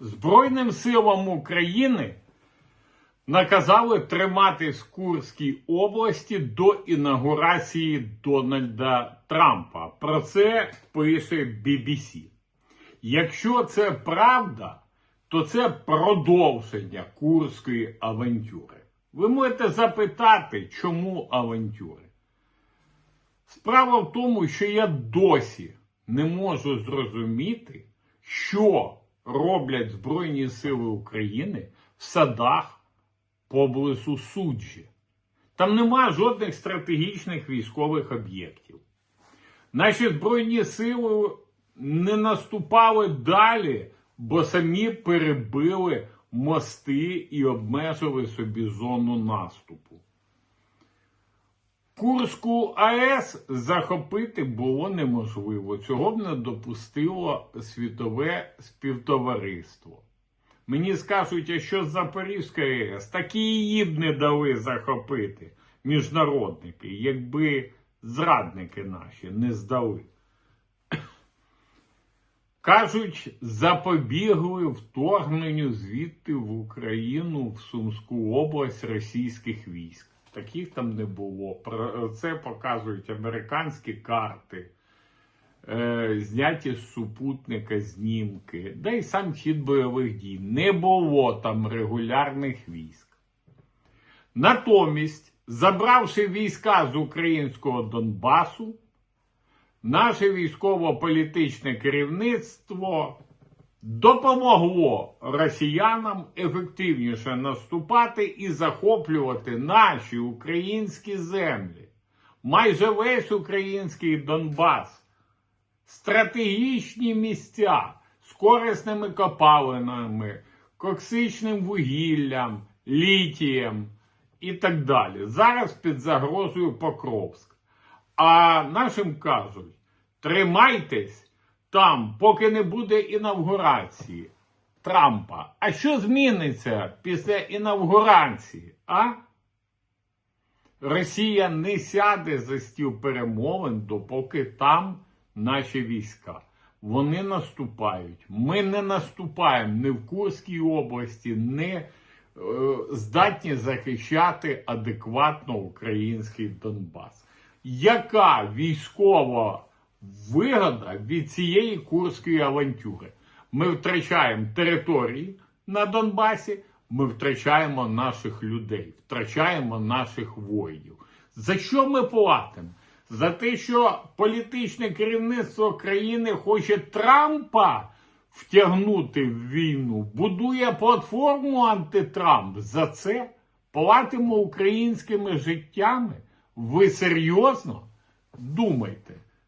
Збройним силам України наказали триматись в Курській області до інаугурації Дональда Трампа. Про це пише BBC. Якщо це правда, то це продовження курської авантюри. Ви можете запитати, чому авантюри? Справа в тому, що я досі не можу зрозуміти, що роблять Збройні Сили України в садах поблизу суджі. Там нема жодних стратегічних військових об'єктів. Наші Збройні Сили не наступали далі, бо самі перебили мости і обмежили собі зону наступу. Курську АЕС захопити було неможливо. Цього б не допустило світове співтовариство. Мені скажуть, а що з Запорізької АЕС? Так і її б не дали захопити міжнародники, якби зрадники наші не здали. Кажуть, запобігли вторгненню звідти в Україну в Сумську область російських військ. Таких там не було. Це показують американські карти, е, зняті з супутника знімки, да й сам хід бойових дій. Не було там регулярних військ. Натомість, забравши війська з українського Донбасу, наше військово-політичне керівництво допомогло росіянам ефективніше наступати і захоплювати наші українські землі. Майже весь український Донбас, стратегічні місця з корисними копалинами, коксичним вугіллям, літієм і так далі. Зараз під загрозою Покровськ. А нашим кажуть: тримайтесь там, поки не буде інавгурації Трампа. А що зміниться після інавгурації? А? Росія не сяде за стіл перемовин, допоки там наші війська. Вони наступають. Ми не наступаємо ні в Курській області, не е, здатні захищати адекватно український Донбас. Яка військова вигода від цієї курської авантюри? Ми втрачаємо території на Донбасі, ми втрачаємо наших людей, втрачаємо наших воїнів. За що ми платимо? За те, що політичне керівництво країни хоче Трампа втягнути в війну, будує платформу антитрамп. За це платимо українськими життями. Ви серйозно? Думайте,